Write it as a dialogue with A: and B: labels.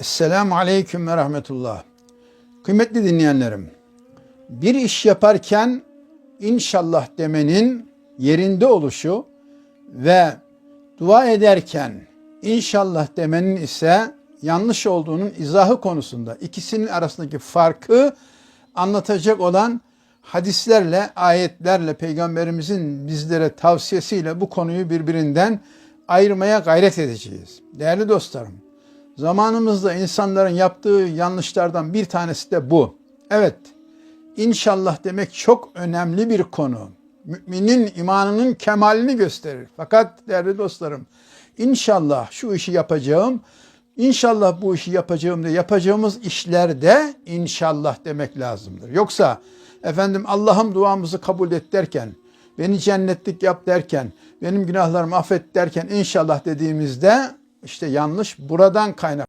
A: Esselamu Aleyküm ve Rahmetullah. Kıymetli dinleyenlerim, bir iş yaparken inşallah demenin yerinde oluşu ve dua ederken inşallah demenin ise yanlış olduğunun izahı konusunda ikisinin arasındaki farkı anlatacak olan hadislerle, ayetlerle, peygamberimizin bizlere tavsiyesiyle bu konuyu birbirinden ayırmaya gayret edeceğiz. Değerli dostlarım, zamanımızda insanların yaptığı yanlışlardan bir tanesi de bu. Evet, inşallah demek çok önemli bir konu. Müminin imanının kemalini gösterir. Fakat değerli dostlarım, inşallah şu işi yapacağım, inşallah bu işi yapacağım diye yapacağımız işlerde inşallah demek lazımdır. Yoksa efendim Allah'ım duamızı kabul et derken, beni cennetlik yap derken, benim günahlarımı affet derken inşallah dediğimizde işte yanlış buradan kaynak.